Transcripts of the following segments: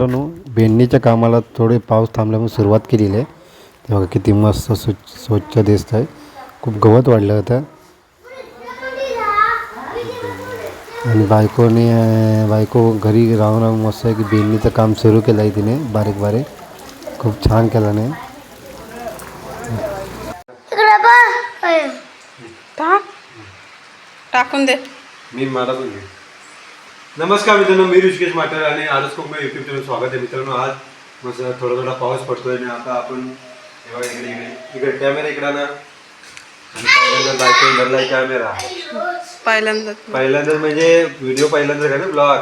मित्रांनो भेंडीच्या कामाला थोडे पाऊस थांबल्यामुळे सुरुवात केलेली आहे. ते बघा किती मस्त स्वच्छ स्वच्छ दिसत आहे खूप गवत वाढलं होतं आणि बायकोने बायको घरी राहून राहून मस्त आहे की भेंडीचं काम सुरू केलं आहे तिने बारीक बारीक. खूप छान केलं नाही. टाकून दे. मी मला पण. नमस्कार मित्रांनो मी ऋषिकेश माटर आणि आजच खूप मी युट्यूब चॅनल स्वागत आहे. मित्रांनो आज मस्त थोडा थोडा पाऊस पडतोय आणि आता आपण इकडे इकडे इकडे कॅमेरा इकडे ना आणि पहिल्यांदा कॅमेरा पहिल्यांदा. पहिल्यांदाच म्हणजे व्हिडिओ पहिल्यांदाच काय ना ब्लॉग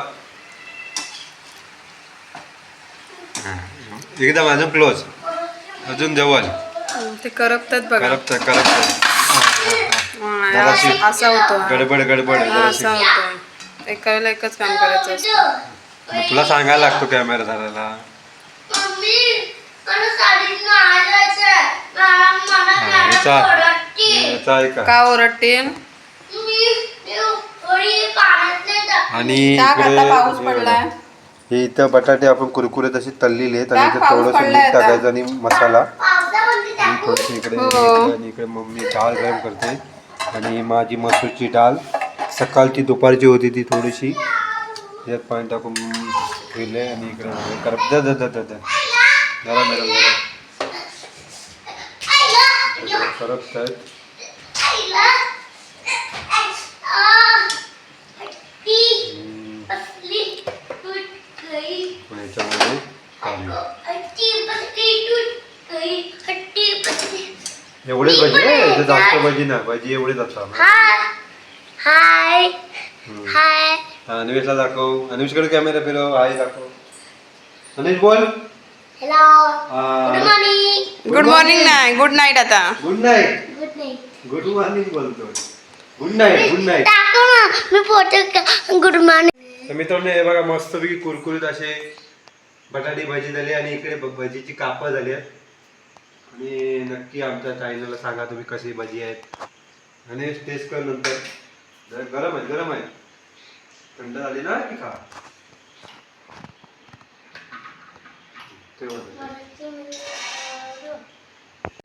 एकदम अजून क्लोज अजून जवळ. ते करपतात बघा. करपत करपत हा, जराशी. असं- होतो. गडबड गडबड. असा होतो. एका वेळेला एकच काम करायचं असतं. मग तुला सांगायला लागतो कॅमेरा धरायला. हा, याचा-. याचा ऐका. का ओरडते टाक- आणि आता इकडे पाऊस पडलाय. हे इथं बटाटे आपण कुरकुरे तसे तळलेले आहेत आणि टाक, इथं पाऊस थोडंसं पडलाय मीठ आता. टाकायचं आणि मसाला. आणि. थोडीशी इकडे हो. इकडे आणि इकडे मम्मी डाळ गरम करते. आणि माझी मसूरची डाळ. सकाळची दुपारची होती ती थोडीशी. त्याच्यात पाणी टाकून ठेवले आणि इकडे करप जा जा जा जा जरा मॅडम जरा. आईला, करपत आहेत एवढेच भाजी जास्त भाजी ना भाजी एवढेच असतात. हाय हाय हम्म. हाय अनुवेशला दाखव अनुवेशकडे कॅमेरा फिरव आहे दाखव अनुष बोल hello good morning good morning नाही गुड नाईट आता good night good night good morning बोलतो गुड नाईट गुड नाईट टाकू ना मी फोटो गुड मॉर्निंग तर मित्रांनो हे बघा मस्तपैकी कुरकुरीत असे बटाटी भाजी झाली आणि इकडे भ- भजीची कापं झाली आहेत आणि नक्की आमच्या चॅनलला सांगा तुम्ही कशी भजी आहेत आणि टेस्ट कर नंतर जरा गरम आहे गरम आहे. थंड झाली ना की खा.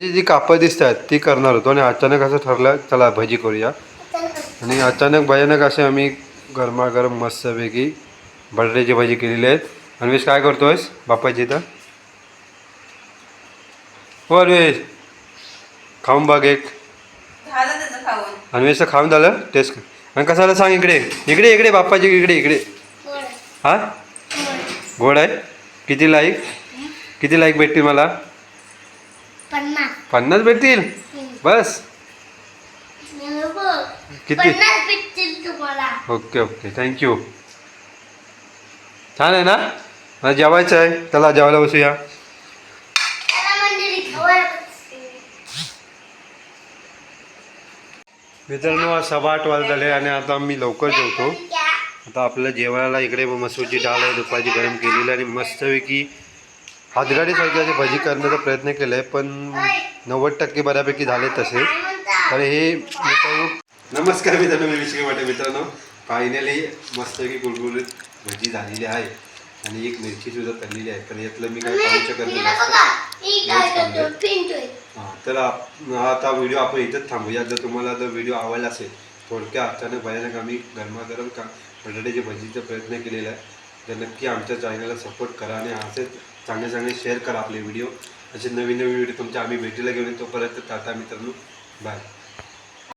जी जी कापं दिसतात ती करणार होतो आणि अचानक असं ठरलं चला भजी करूया. आणि अचानक भयानक असे आम्ही गरमागरम मस्तपैकी बटाट्याची भाजी केलेली आहेत. अन्वेष काय करतोयस? बापाची इथं? हो अन्वेष. खाऊन बघ एक. अन्वेषचं खाऊन. झालं? टेस्ट आणि कसं झालं सांग इकडे? इकडे इकडे बाप्पाची इकडे इकडे. हा? गोड आहे? किती लाईक? किती लाईक भेटतील मला? पन्नास. भेटतील? बस. किती? Okay okay. थँक्यू छान आहे ना? मला जेवायचं आहे. चला जेवायला बसूया. मित्रांनो आज सव्वा आठ वाजत झाले आणि आता मी लवकर जेवतो. आता आपल्या जेवायला इकडे मसूरची डाळ आहे दुपारची गरम केलेली आणि मस्तपैकी हातगाडीसारखी अशी भजी करण्याचा प्रयत्न केला आहे पण नव्वद टक्के बऱ्यापैकी झाले तसे. तर हे मित्रांनो नमस्कार मित्रांनो मी विषय वाटे मित्रांनो. फायनली मस्तपैकी गुळगुळीत भजी झालेली आहे. आणि एक मिरची सुद्धा तळलेली आहे. पण यातलं मी काय खाऊ शकत नाही. हां तर आता व्हिडिओ आपण इथंच थांबूया. जर तुम्हाला जर व्हिडिओ आवडला असेल थोडक्या अचानक भयानक आम्ही गरमागरम का बटाट्याच्या भजीचा प्रयत्न केलेला आहे. तर नक्की आमच्या चॅनलला सपोर्ट करा आणि असेच चांगले चांगले शेअर करा आपले व्हिडिओ. असे नवीन नवीन व्हिडिओ तुमच्या आम्ही भेटीला घेऊन येतो. परत टाटा मित्रांनो. बाय